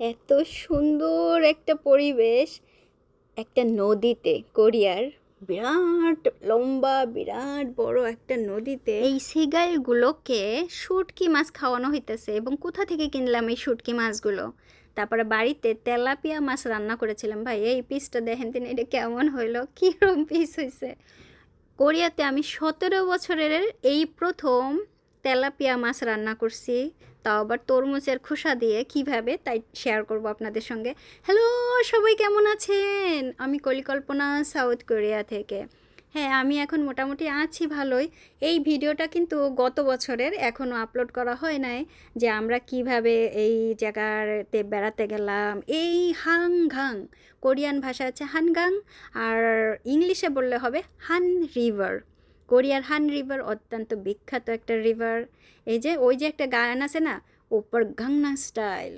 এত সুন্দর একটা পরিবেশ। একটা নদীতে কোরিয়ার বিরাট লম্বা, বিরাট বড় একটা নদীতে। এই সিগাইলগুলোকে শুটকি মাছ খাওয়ানো হইতেছে এবং কোথা থেকে কিনলাম এই শুটকি মাছগুলো? তারপরে বাড়িতে তেলাপিয়া মাছ রান্না করেছিলাম। ভাই, এই পিসটা দেখেন তিনি, এটা কেমন হইল? কীরকম পিস হয়েছে কোরিয়াতে আমি সতেরো বছরের এই প্রথম তেলাপিয়া মাছ রান্না করছি। তাও আবার তরমুজের খোসা দিয়ে কীভাবে, তাই শেয়ার করব আপনাদের সঙ্গে। হ্যালো সবাই কেমন আছেন? আমি কলিকল্পনা সাউথ কোরিয়া থেকে। হ্যাঁ আমি এখন মোটামুটি আছি ভালোই। এই ভিডিওটা কিন্তু গত বছরের এখনও আপলোড করা হয় নাই, যে আমরা কীভাবে এই জায়গাতে বেড়াতে গেলাম। এই হাং ঘাং কোরিয়ান ভাষা আছে হানগাং, আর ইংলিশে বললে হবে হান রিভার। কোরিয়ার হান রিভার, অত্যন্ত বিখ্যাত একটা রিভার। এই যে, ওই যে একটা গান আছে না, ওপর গাংনা স্টাইল।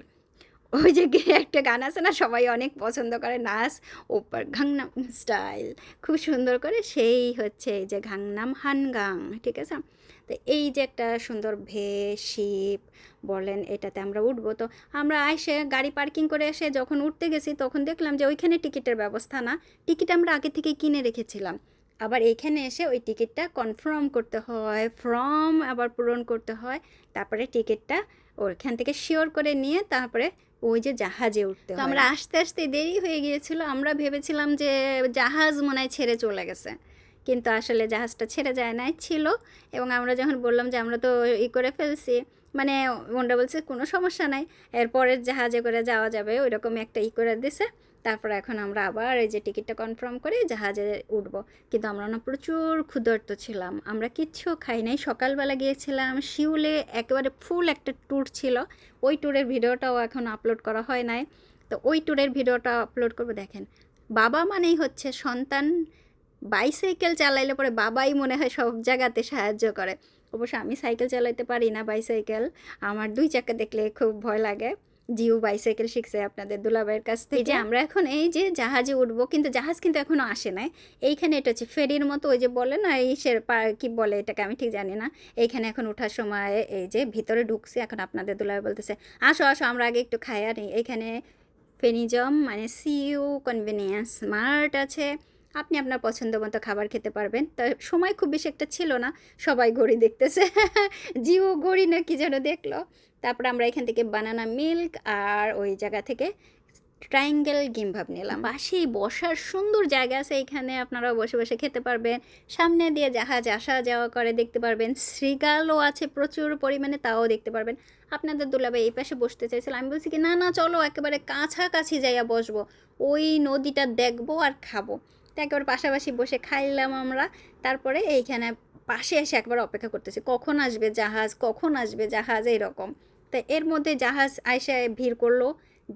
ওই যে একটা গান আছে না, সবাই অনেক পছন্দ করে, নাচ, ওপর ঘাংনাম স্টাইল। খুব সুন্দর করে, সেই হচ্ছে এই যে ঘাংনাম হানগাং, ঠিক আছে? তো এই যে একটা সুন্দর ভে শিপ, বলেন এটাতে আমরা উঠবো। তো আমরা এসে গাড়ি পার্কিং করে এসে যখন উঠতে গেছি, তখন দেখলাম যে ওইখানে টিকিটের ব্যবস্থা না। টিকিট আমরা আগে থেকে কিনে রেখেছিলাম। আবার এইখানে এসে ওই টিকিটটা কনফার্ম করতে হয় ফর্ম আবার পূরণ করতে হয় তারপরে টিকিটটা ওইখান থেকে শিওর করে নিয়ে তারপরে ওই যে জাহাজে উঠতে হয়। আমরা আস্তে আস্তে দেরি হয়ে গিয়েছিল আমরা ভেবেছিলাম যে জাহাজ মনে হয় ছেড়ে চলে গেছে। কিন্তু আসলে জাহাজটা ছেড়ে যায় নাই ছিল। এবং আমরা যখন বললাম যে আমরা তো ই করে ফেলছি মানে ওনরা বলছে কোনো সমস্যা নাই এরপরের জাহাজে করে যাওয়া যাবে ওইরকম একটা ই করে দিছে। তারপর এখন আমরা আবার এই যে টিকিটটা কনফার্ম করে জাহাজে উঠবো। কিন্তু আমরা না প্রচুর ক্ষুধার্ত ছিলাম। আমরা কিচ্ছু খাই নাই। সকালবেলা গিয়েছিলাম, শিউলে একেবারে ফুল একটা ট্যুর ছিল। ওই ট্যুরের ভিডিওটাও এখন আপলোড করা হয় নাই। তো ওই ট্যুরের ভিডিওটা আপলোড করব, দেখেন। বাবা মানেই হচ্ছে সন্তান। বাইসাইকেল চালাইলে পরে বাবাই মনে হয় সব জায়গাতে সাহায্য করে। অবশ্য আমি সাইকেল চালাইতে পারি না বাইসাইকেল আমার দুই চাকা দেখলে খুব ভয় লাগে। জিও বাইসাইকেল শিখছে আপনাদের দুলাভাইয়ের কাছ থেকে এই যে আমরা এখন এই যে জাহাজে উঠবো কিন্তু জাহাজ কিন্তু এখনও আসে নাই। এইখানে এটা হচ্ছে ফেরির মতো ওই যে বলে না এই সে কি বলে এটাকে আমি ঠিক জানি না। এইখানে এখন ওঠার সময় এই যে ভিতরে ঢুকছি এখন আপনাদের দুলাভাই বলতেছে আসো আসো আমরা আগে একটু খাই আর এইখানে ফেনিজম মানে সিইউ কনভিনিয়েন্স স্মার্ট আছে। আপনি আপনার পছন্দ মতো খাবার খেতে পারবেন। তা সময় খুব বেশি একটা ছিল না সবাই ঘড়ি দেখতেছে। জিও ঘড়ি না কি যেন দেখল। তারপর আমরা এখান থেকে বানানা মিল্ক আর ওই জায়গা থেকে ট্রায়াঙ্গেল গিমভাব নিলাম। পাশেই বসার সুন্দর জায়গা আছে এখানে আপনারা বসে বসে খেতে পারবেন। সামনে দিয়ে জাহাজ আসা যাওয়া করে দেখতে পারবেন। শ্রীগালও আছে প্রচুর পরিমাণে তাও দেখতে পারবেন। আপনাদের দুলাভাই এই পাশে বসতে চাইছিল। আমি বলছি কি না না চলো একেবারে কাছাকাছি যাইয়া বসবো। ওই নদীটা দেখব আর খাব। তো একেবারে পাশাপাশি বসে খাইলাম আমরা। তারপরে এইখানে পাশে এসে একবার অপেক্ষা করতেছি, কখন আসবে জাহাজ, কখন আসবে জাহাজ, এইরকম। তো এর মধ্যে জাহাজ আইসা ভিড় করল,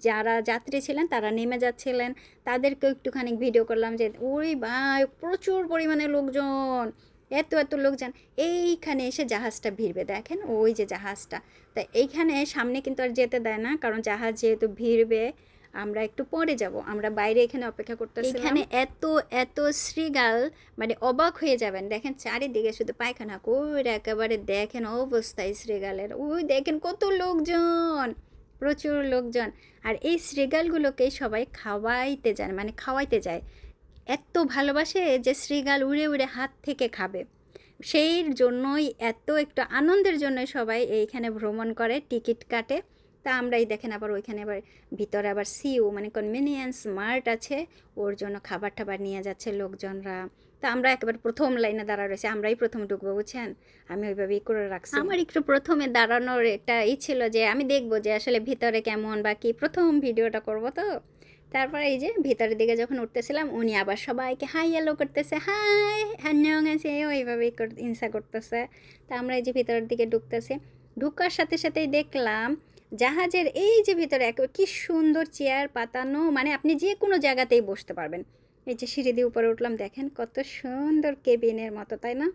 যারা যাত্রী ছিলেন তারা নেমে যাচ্ছিলেন। তাদেরকেও একটুখানি ভিডিও করলাম যে ওই ভাই, প্রচুর পরিমাণে লোকজন, এত এত লোকজন। এইখানে এসে জাহাজটা ভিড়বে, দেখেন ওই যে জাহাজটা। তা এইখানে সামনে কিন্তু আর যেতে দেয় না, কারণ জাহাজ যেহেতু ভিড়বে আমরা একটু পরে যাব, আমরা বাইরে এখানে অপেক্ষা করতে এখানে এত এত শ্রীগাল মানে অবাক হয়ে যাবেন। দেখেন চারিদিকে শুধু পায়খানা করে একেবারে দেখেন অবস্থায় শ্রীগালের ওই দেখেন কত লোকজন, প্রচুর লোকজন। আর এই শ্রীগালগুলোকে সবাই খাওয়াইতে যান মানে খাওয়াইতে যায়। এত ভালোবাসে যে শ্রীগাল উড়ে উড়ে হাত থেকে খাবে। সেই জন্যই, এত একটু আনন্দের জন্য সবাই এইখানে ভ্রমণ করে, টিকিট কাটে। তা আমরাই দেখেন আবার ওইখানে আবার ভিতরে আবার সিউ মানে কনভিনিয়েন্স স্মার্ট আছে, ওর জন্য খাবার টাবার নিয়ে যাচ্ছে লোকজনরা। তা আমরা একেবারে প্রথম লাইনে দাঁড়া রয়েছে, আমরাই প্রথম ঢুকবো, বুঝছেন? আমি ওইভাবেই করে রাখছি। আমার একটু প্রথমে দাঁড়ানোর একটা ই ছিল যে, আমি দেখব যে আসলে ভিতরে কেমন বা কি প্রথম ভিডিওটা করব তো। তারপরে এই যে ভিতরের দিকে যখন উঠতেছিলাম, উনি আবার সবাইকে হাই হ্যালো করতেছে হাই হ্যান্যং আছে ওইভাবেই ইনসা করতেছে। তা আমরা এই যে ভিতরের দিকে ঢুকতেছি। ঢুকার সাথে সাথেই দেখলাম জাহাজের এই যে ভিতরে এক কি সুন্দর চেয়ার পাতানো মানে আপনি যে কোনো জায়গাতেই বসতে পারবেন। এই যে সিঁড়ি দিয়ে উপরে উঠলাম, দেখেন কত সুন্দর কেবিনের মতো, তাই না?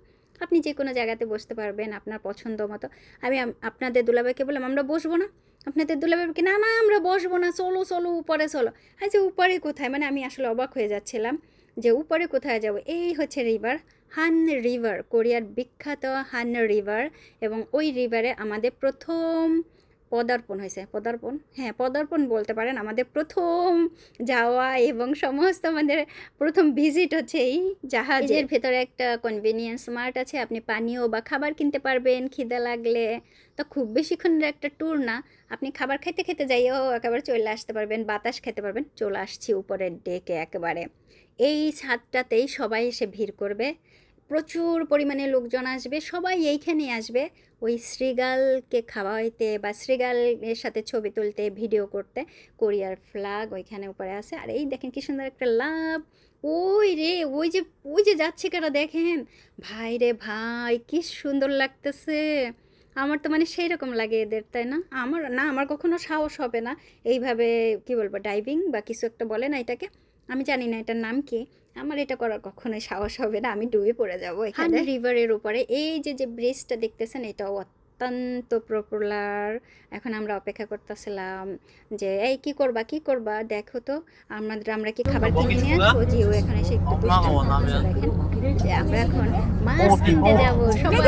আপনি যে কোনো জায়গাতে বসতে পারবেন আপনার পছন্দ মতো। আমি আপনাদের দুলাভাইকে বললাম, আমরা বসবো না? আপনাদের দুলাভাইকে না না, আমরা বসবো না, চলো চলো, উপরে চলো। আচ্ছা উপরে কোথায়? মানে আমি আসলে অবাক হয়ে যাচ্ছিলাম যে উপরে কোথায় যাব? এই হচ্ছে রিভার হান রিভার কোরিয়ার বিখ্যাত হান রিভার এবং ওই রিভারে আমাদের প্রথম পদার্পণ হয়েছে। পদার্পণ? হ্যাঁ পদার্পণ বলতে পারেন আমাদের প্রথম যাওয়া এবং সমস্ত আমাদের প্রথম ভিজিট হচ্ছে এই জাহাজের ভেতরে একটা কনভিনিয়েন্স মার্ট আছে, আপনি পানীয় বা খাবার কিনতে পারবেন, খিদে লাগলে। তো খুব বেশিক্ষণের একটা ট্যুর না, আপনি খাবার খেতে খেতে যাইও, একেবারে চলে আসতে পারবেন, বাতাস খেতে পারবেন, চলে আসছি উপরের ডেকে একেবারে। এই ছাদটাতেই সবাই এসে ভিড় করবে। প্রচুর পরিমাণে লোকজন আসবে, সবাই এইখানেই আসবে। ওই শ্রীগালকে খাওয়াইতে বা শ্রীগালের সাথে ছবি তুলতে, ভিডিও করতে, কোরিয়ার ফ্ল্যাগ ওইখানে উপরে আছে। আর এই দেখেন কি সুন্দর একটা লাভ। ওই রে, ওই যে ওই যে যাচ্ছে কারা দেখেন? ভাই রে ভাই, কি সুন্দর লাগতেছে। আমার তো মানে সেই রকম লাগে এদের, তাই না? আমার না, আমার কখনো সাহস হবে না। এইভাবে, কি বলব ডাইভিং বা কিছু একটা বলে না এটাকে? আমি জানি না এটার নাম কি। আমার এটা করার কখনোই সাহস হবে না, আমি ডুবে পড়ে যাব এখানে। রিভারের উপরে। এই যে যে ব্রিজটা দেখতেছেন, এটাও অত্যন্ত পপুলার এখন আমরা অপেক্ষা করতেছিলাম যে এই কি করবা? কি করবা? দেখো তো আমাদের আমরা কি খাবার কিনে নিয়ে আসব? যে ও এখানে এসে একটু দুষ্টামি দেখেন। যে আমরা এখন মাছ কিনতে যাব সবাই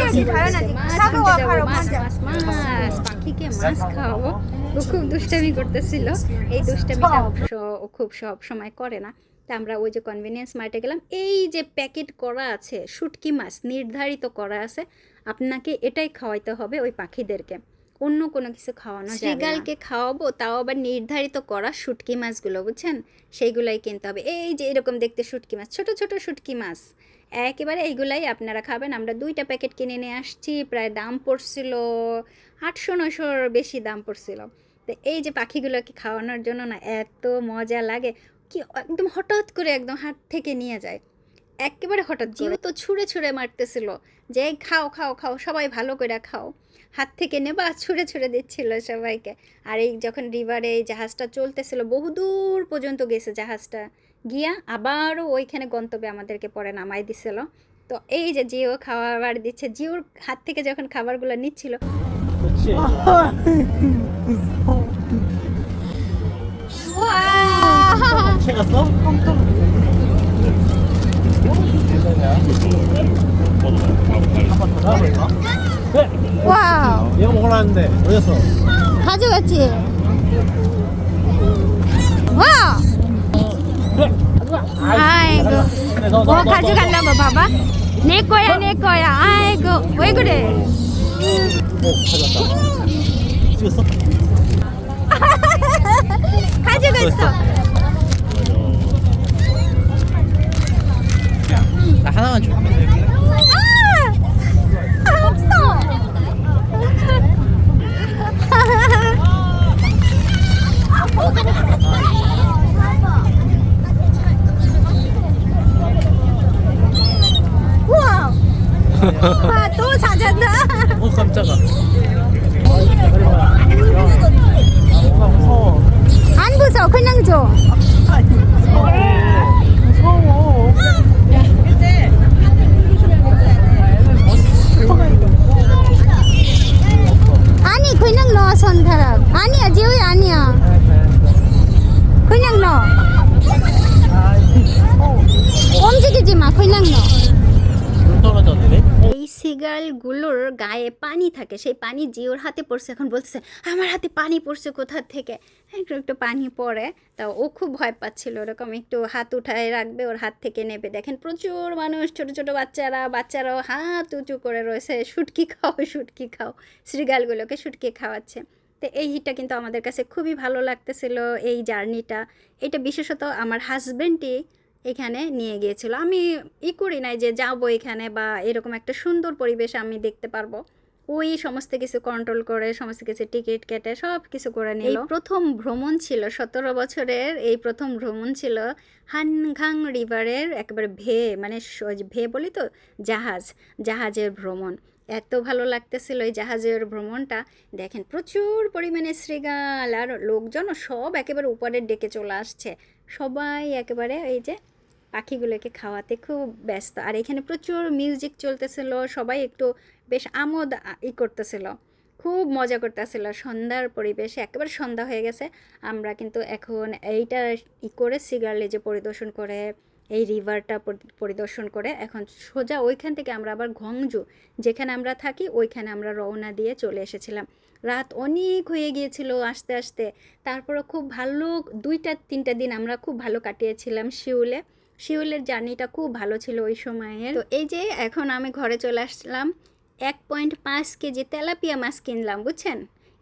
মাছ কিনতে যাব মাছ মাছ মাছ। পাখিকে মাছ খাওয়াবো। ও খুব দুষ্টামি করতেছিল। এই দুষ্টামিটা অবশ্য ও খুব সব সময় করে না। তা আমরা ওই যে কনভিনিয়েন্স মার্টে গেলাম। এই যে প্যাকেট করা আছে শুটকি মাছ নির্ধারিত করা আছে আপনাকে এটাই খাওয়াইতে হবে ওই পাখিদেরকে। অন্য কোনো কিছু খাওয়ানো শ্রীগালকে খাওয়াবো, তাও আবার নির্ধারিত করা শুটকি মাছগুলো, বুঝছেন? সেইগুলাই কিনতে হবে। এই যে এরকম দেখতে শুটকি মাছ, ছোট ছোট শুটকি মাছ। একেবারে এইগুলাই আপনারা খাবেন। আমরা দুইটা প্যাকেট কিনে নিয়ে আসছি, প্রায় দাম পড়ছিল আটশো নশোর বেশি দাম পড়ছিল। তো এই যে পাখিগুলোকে খাওয়ানোর জন্য না এত মজা লাগে, কি একদম হঠাৎ করে একদম হাত থেকে নিয়ে যায়। একেবারে হঠাৎ জিও তো ছুঁড়ে ছুঁড়ে মারতেছিল। যে খাও খাও খাও সবাই ভালো করে খাও। হাত থেকে নেবা ছুঁড়ে ছুঁড়ে দিচ্ছিল সবাইকে। আর এই যখন রিভারে এই জাহাজটা চলতেছিল বহুদূর পর্যন্ত গেছে জাহাজটা। গিয়া আবারও ওইখানে গন্তব্যে আমাদেরকে পরে নামাই দিছিল। তো এই যে জিও খাবার দিচ্ছে জিওর হাত থেকে যখন খাবারগুলো নিচ্ছিল 채 와우 얘가 먹으려 했는데 어디 갔어? 가져갔지 와! 아이고 뭐 너, 너, 가져가려고 봐봐 내 거야 내 거야 아이고 왜 그래 너. 오, 가져갔다 찍었어? 가져갔어 나 하나만 줘 아! 아 없어 우와 와, 또 찾았다 어 깜짝아. 아안 무서워 그냥 줘 সিগালগুলোর গায়ে পানি থাকে। সেই পানি জিওর হাতে পড়ছে এখন বলতেছে, আমার হাতে পানি পড়ছে কোথা থেকে? একটু একটু পানি পড়ে, তা ও খুব ভয় পাচ্ছিল। ওরকম একটু হাত উঠায় রাখবে, ওর হাত থেকে নেবে। দেখেন প্রচুর মানুষ, ছোট ছোট বাচ্চারা, বাচ্চারাও হাত উঁচু করে রয়েছে। শুটকি খাও শুটকি খাও। শ্রীগালগুলোকে শুটকি খাওয়াচ্ছে। তো এই হিটটা কিন্তু আমাদের কাছে খুবই ভালো লাগতেছিল, এই জার্নিটা। এটা বিশেষত আমার হাজব্যান্ডই এখানে নিয়ে গিয়েছিল। আমি ই করি নাই যে যাব এখানে বা এরকম একটা সুন্দর পরিবেশ আমি দেখতে পারব। ওই সমস্ত কিছু কন্ট্রোল করে সমস্ত কিছু টিকিট কেটে সব কিছু করে নিল। এই প্রথম ভ্রমণ ছিল সতেরো বছরের এই প্রথম ভ্রমণ ছিল হানঘাং রিভারের একেবারে ভে মানে ভে বলি তো জাহাজ জাহাজের ভ্রমণ। এত ভালো লাগতেছিল এই জাহাজের ভ্রমণটা। দেখেন প্রচুর পরিমাণে শ্রীগাল আর লোকজনও সব একেবারে উপরের ডেকে চলে আসছে। সবাই একেবারে এই যে পাখিগুলোকে খাওয়াতে খুব ব্যস্ত। আর এখানে প্রচুর মিউজিক চলতেছিল, সবাই একটু বেশ আমোদ ই করতেছিল। খুব মজা করতেছিল, সন্ধ্যার পরিবেশে একেবারে সন্ধ্যা হয়ে গেছে। আমরা কিন্তু এখন এইটা ই করে সিগারলেজে পরিদর্শন করে, এই রিভারটা পরিদর্শন করে এখন সোজা ওইখান থেকে আমরা আবার ঘংজু যেখানে আমরা থাকি ওইখানে আমরা রওনা দিয়ে চলে এসেছিলাম। রাত অনেক হয়ে গিয়েছিল আস্তে আস্তে। তারপরে খুব ভালো দুইটা, তিনটা দিন আমরা খুব ভালো কাটিয়েছিলাম শিউলে। শিউলের জার্নিটা খুব ভালো ছিল ওই সময়ের। তো এই যে এখন আমি ঘরে চলে আসলাম, এক পয়েন্ট পাঁচ কেজি তেলাপিয়া মাছ কিনলাম, বুঝছেন?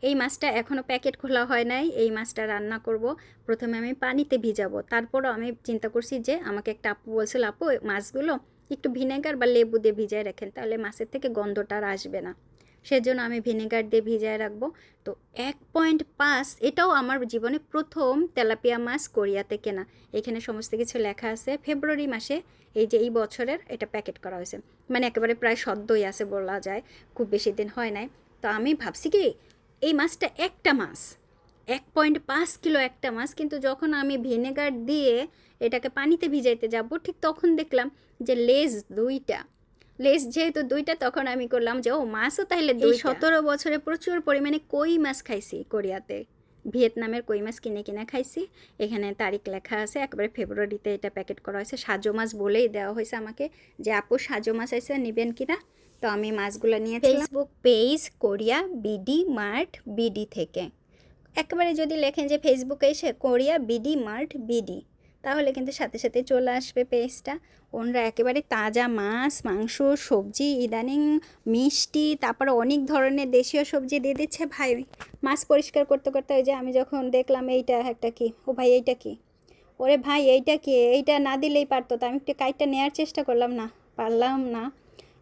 এই মাছটা এখনও প্যাকেট খোলা হয় নাই, এই মাছটা রান্না করব। প্রথমে আমি পানিতে ভিজাবো, তারপরও আমি চিন্তা করছি যে আমাকে একটা আপু বলছিল, আপু মাছগুলো একটু ভিনেগার বা লেবু দিয়ে ভিজায় রাখেন, তাহলে মাছের থেকে গন্ধটা আর আসবে না। সেজন্য আমি ভিনেগার দিয়ে ভিজায় রাখব। তো এক পয়েন্ট পাঁচ, এটাও আমার জীবনে প্রথম তেলাপিয়া মাছ কোরিয়াতে কেনা। এখানে সমস্ত কিছু লেখা আছে। ফেব্রুয়ারি মাসে এই যে এই বছরের এটা প্যাকেট করা হয়েছে। মানে একেবারে প্রায় সদ্যই আছে বলা যায়। খুব বেশি দিন হয় নাই। তো আমি ভাবছি কি, এই মাছটা একটা মাছ, এক পয়েন্ট পাঁচ কিলো একটা মাছ, কিন্তু যখন আমি ভিনেগার দিয়ে এটাকে পানিতে ভিজাইতে যাব, ঠিক তখন দেখলাম যে লেজ দুইটা। লেজ যেহেতু দুইটা তখন আমি করলাম যে ও মাছও তাহলে দুই সতেরো বছরে প্রচুর পরিমাণে কই মাছ খাইছি কোরিয়াতে। ভিয়েতনামের কই মাছ কিনে কিনে খাইছি। এখানে তারিখ লেখা আছে একবারে ফেব্রুয়ারিতে এটা প্যাকেট করা হয়েছে। সাজো মাছ বলেই দেওয়া হয়েছে আমাকে যে আপু সাজো মাছ আছে নেবেন কিনা তো আমি মাছগুলো নিয়ে Facebook page Korea B D mart B D থেকে। একেবারে যদি লেখেন যে ফেসবুকে এসে কোরিয়া বিডি মার্ট বিডি তাহলে কিন্তু সাথে সাথে চলে আসবে পেস্টটা ওনরা একেবারে তাজা মাছ, মাংস, সবজি, ইদানিং মিষ্টি, তারপরে অনেক ধরনের দেশীয় সবজি দিয়ে দিচ্ছে ভাই। মাছ পরিষ্কার করতে করতে ওই যে আমি যখন দেখলাম এইটা একটা কি? ও ভাই, এইটা কি? ওরে ভাই, এইটা কি? এইটা না দিলেই পারতো। তো আমি একটু কাইটটা নেওয়ার চেষ্টা করলাম না, পারলাম না।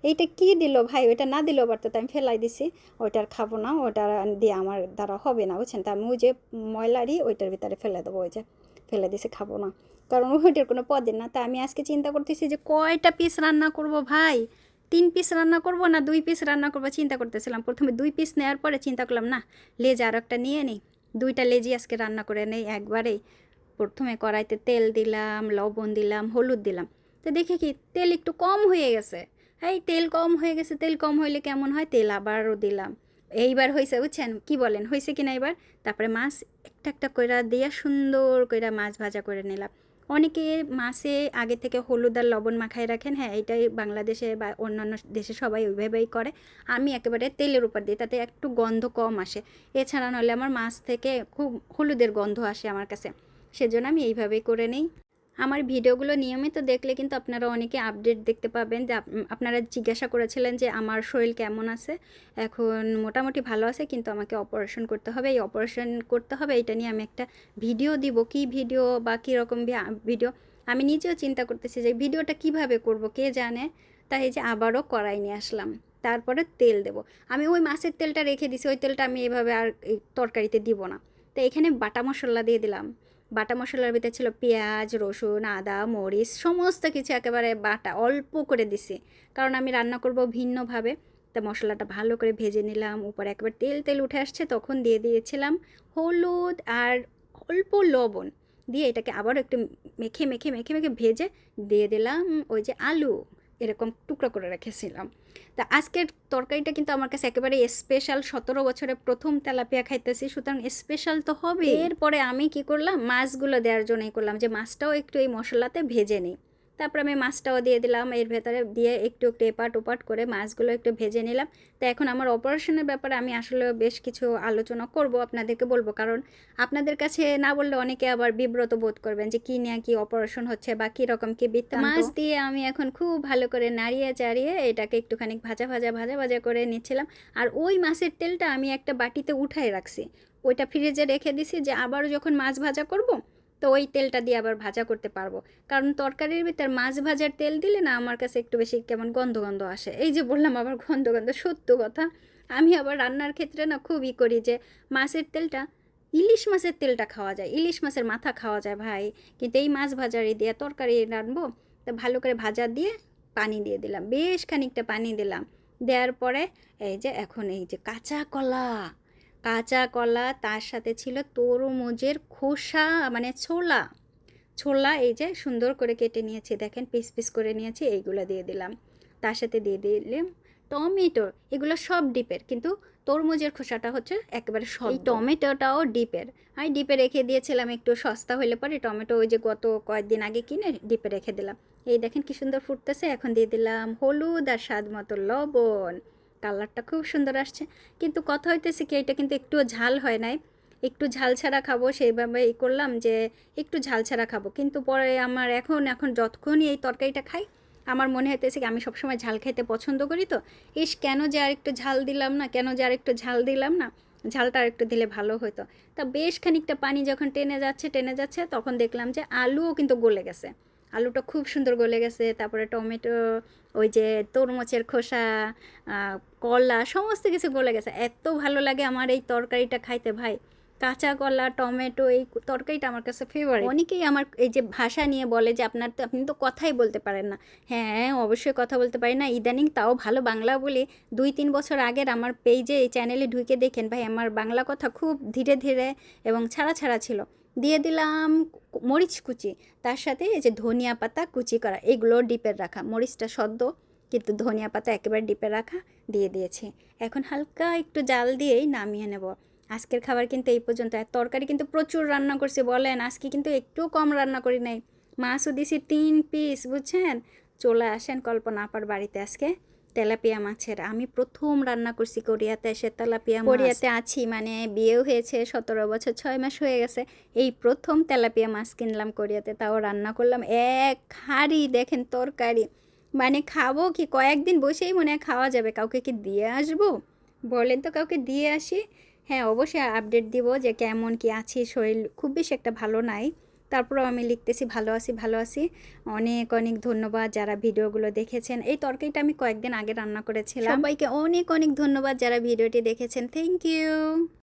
এইটা কি দিল ভাই? ওইটা না দিলেও পারতো, তো আমি ফেলাই দিছি। ওইটা আর খাব না, ওইটা দিয়ে আমার দ্বারা হবে না, বুঝছেন? তা আমি ওই যে ময়লারই ওইটার ভিতরে ফেলে দেবো, ওই যে। ফেলে দিছে, খাব না। কারণ ওইটার কোনো পদের না। তা আমি আজকে চিন্তা করতেছি যে কয়টা পিস রান্না করব ভাই? তিন পিস রান্না করব না দুই পিস রান্না করব? চিন্তা করতেছিলাম। প্রথমে দুই পিস নেওয়ার পরে চিন্তা করলাম, না, লেজ আর একটা নিয়ে নিই। দুইটা লেজই আজকে রান্না করে নেই একবারেই প্রথমে কড়াইতে তেল দিলাম, লবণ দিলাম, হলুদ দিলাম। তো দেখে কি, তেল একটু কম হয়ে গেছে। এই তেল কম হয়ে গেছে, তেল কম হইলে কেমন হয়? তেল আবারও দিলাম। এইবার হয়েছে বুঝছেন? কি বলেন? হয়েছে কিনা এবার তারপরে মাছ একটা একটা কইরা দিয়া সুন্দর কইরা মাছ ভাজা করে নিলাম। অনেকে মাছে আগে থেকে হলুদ আর লবণ মাখায় রাখেন হ্যাঁ এটাই বাংলাদেশে বা অন্যান্য দেশে সবাই ওইভাবেই করে। আমি একেবারে তেলের উপর দিই, তাতে একটু গন্ধ কম আসে। এছাড়া নাহলে আমার মাছ থেকে খুব হলুদের গন্ধ আসে আমার কাছে। সেজন্য আমি এইভাবেই করে নিই। আমার ভিডিওগুলো নিয়মিত দেখলে কিন্তু আপনারা অনেকে আপডেট দেখতে পাবেন যে আপনারা জিজ্ঞাসা করেছিলেন যে আমার শরীর কেমন আছে। এখন মোটামুটি ভালো আছে কিন্তু আমাকে অপারেশন করতে হবে। এই অপারেশন করতে হবে, এটা নিয়ে আমি একটা ভিডিও দিব। কি ভিডিও বা কীরকম ভিডিও আমি নিজেও চিন্তা করতেছি যে ভিডিওটা কীভাবে করব, কে জানে? তাই যে আবারও কড়াই নিয়ে আসলাম। তারপরে তেল দেব। আমি ওই মাছের তেলটা রেখে দিছি, ওই তেলটা আমি এভাবে আর তরকারিতে দিব না। তো এখানে বাটা মশলা দিয়ে দিলাম। বাটা মশলার ভিতরে ছিল পেঁয়াজ, রসুন, আদা, মরিচ, সমস্ত কিছু একেবারে বাটা, অল্প করে দিছি। কারণ আমি রান্না করব ভিন্নভাবে। তা মশলাটা ভালো করে ভেজে নিলাম, উপরে একবার তেল তেল উঠে আসছে, তখন দিয়ে দিয়েছিলাম হলুদ আর অল্প লবণ। দিয়ে এটাকে আবারও একটু মেখে মেখে মেখে মেখে ভেজে দিয়ে দিলাম ওই যে আলু। এরকম টুকরো করে রেখেছিলাম। তা আজকের তরকারিটা কিন্তু আমার কাছে একেবারে স্পেশাল সতেরো বছরে প্রথম তেলাপিয়া খাইতেছি সুতরাং স্পেশাল তো হবে এরপরে আমি কি করলাম? মাছগুলো দেওয়ার জন্যই করলাম যে মাছটাও একটু এই মশলাতে ভেজে নিই। তারপর আমি মাছটাও দিয়ে দিলাম। এর ভেতরে দিয়ে একটু একটু এপাট ওপাট করে মাছগুলো একটু ভেজে নিলাম। তো এখন আমার অপারেশনের ব্যাপারে আমি আসলে বেশ কিছু আলোচনা করব, আপনাদেরকে বলব। কারণ আপনাদের কাছে না বললে অনেকে আবার বিব্রত বোধ করবেন যে কী নিয়ে কী অপারেশন হচ্ছে বা কী রকম কী বৃত্তান্ত। মাছ দিয়ে আমি এখন খুব ভালো করে নাড়িয়ে চাড়িয়ে এটাকে একটুখানি ভাজা ভাজা ভাজা ভাজা করে নিচ্ছিলাম। আর ওই মাছের তেলটা আমি একটা বাটিতে উঠাই রাখছি। ওইটা ফ্রিজে রেখে দিছি যে আবারও যখন মাছ ভাজা করব তো ওই তেলটা দিয়ে আবার ভাজা করতে পারব। কারণ তরকারির ভিতর মাছ ভাজার তেল দিলে না আমার কাছে একটু বেশি কেমন গন্ধ গন্ধ আসে। এই যে বললাম আবার গন্ধ গন্ধ, সত্য কথা। আমি আবার রান্নার ক্ষেত্রে না খুবই করি যে মাছের তেলটা, ইলিশ মাছের তেলটা খাওয়া যায়। ইলিশ মাছের মাথা খাওয়া যায় ভাই। কিন্তু এই মাছ ভাজারি দিয়ে তরকারি রানবো তো ভালো করে ভাজা দিয়ে পানি দিয়ে দিলাম। বেশ খানিকটা পানি দিলাম। দেওয়ার পরে এই যে এখন এই যে কাঁচা কলা। কাঁচা কলা, তার সাথে ছিল তরমুজের খোসা মানে ছোলা। ছোলা এই যে সুন্দর করে কেটে নিয়েছি, দেখেন পিস পিস করে নিয়েছি, এইগুলো দিয়ে দিলাম। তার সাথে দিয়ে দিলাম টমেটো, এগুলো সব ডিপের, কিন্তু তরমুজের খোসাটা হচ্ছে একেবারে সব এই টমেটোটাও ডিপের। আমি ডিপে রেখে দিয়েছিলাম, একটু সস্তা হলে পরে টমেটো ওই যে গত কয়েকদিন আগে কিনে ডিপে রেখে দিলাম। এই দেখেন কি সুন্দর ফুটতেছে, এখন দিয়ে দিলাম হলুদ আর স্বাদ মতো লবণ। কালারটা খুব সুন্দর আসছে। কিন্তু কথা হইতেছে কি, এটা কিন্তু একটুও ঝাল হয় নাই। একটু ঝাল ছাড়া খাব, সেইভাবে ই করলাম যে একটু ঝাল ছাড়া খাব। কিন্তু পরে আমার এখন এখন যতক্ষণই এই তরকারিটা খাই, আমার মনে হইতেছে কি, আমি সবসময় ঝাল খেতে পছন্দ করি তো। ইস, কেন যে আর একটু ঝাল দিলাম না, কেন যে আর একটু ঝাল দিলাম না, ঝালটা আর একটু দিলে ভালো হতো তা বেশ খানিকটা পানি যখন টেনে যাচ্ছে টেনে যাচ্ছে, তখন দেখলাম যে আলুও কিন্তু গলে গেছে। আলুটা খুব সুন্দর গলে গেছে, তারপরে টমেটো, ওই যে তরমুজের খোসা কলা, সমস্ত কিছু গলে গেছে। এত ভালো লাগে আমার এই তরকারিটা খাইতে ভাই। কাঁচা কলা, টমেটো, এই তরকারিটা আমার কাছে ফেভারিট অনেকেই আমার এই যে ভাষা নিয়ে বলে যে আপনার তো, আপনি তো কথাই বলতে পারেন না। হ্যাঁ অবশ্যই কথা বলতে পারি না। ইদানিং তাও ভালো বাংলা বলি। দুই তিন বছর আগের আমার পেজে এই চ্যানেলে ঢুকে দেখেন ভাই, আমার বাংলা কথা খুব ধীরে ধীরে এবং ছাড়া ছাড়া ছিল। দিয়ে দিলাম মরিচ কুচি, তার সাথে এই যে ধনিয়া পাতা কুচি করা, এগুলো ডিপের রাখা। মরিচটা সদ্য, কিন্তু ধনিয়া পাতা একেবারে ডিপে রাখা, দিয়ে দিয়েছি। এখন হালকা একটু জাল দিয়েই নামিয়ে নেব। আজকের খাবার কিন্তু এই পর্যন্ত। আর তরকারি কিন্তু প্রচুর রান্না করছি, বলেন, আজকে কিন্তু একটু কম রান্না করি নাই। মাছও দিছি তিন পিস বুঝছেন? চলে আসেন কল্পনা আপার বাড়িতে আজকে। তেলাপিয়া মাছের। আমি প্রথম রান্না করছি কোরিয়াতে এসে তেলাপিয়া কোরিয়াতে আছি মানে বিয়েও হয়েছে, সতেরো বছর, ছয় মাস হয়ে গেছে। এই প্রথম তেলাপিয়া মাছ কিনলাম কোরিয়াতে, তাও রান্না করলাম এক হাঁড়ি, দেখেন তরকারি। মানে খাব কি, কয়েকদিন বসেই মনে হয় খাওয়া যাবে, কাউকে কি দিয়ে আসব? বলেন তো কাউকে দিয়ে আসি। হ্যাঁ অবশ্যই আপডেট দিব যে কেমন কি আছি, শরীর খুব বেশি একটা ভালো নাই। তারপরেও আমি লিখতেছি, ভালো আছি ভালো আছি। অনেক অনেক ধন্যবাদ যারা ভিডিওগুলো দেখেছেন। এই তরকারিটা আমি কয়েকদিন আগে রান্না করেছিলাম। সবাইকে অনেক অনেক ধন্যবাদ যারা ভিডিওটি দেখেছেন। Thank you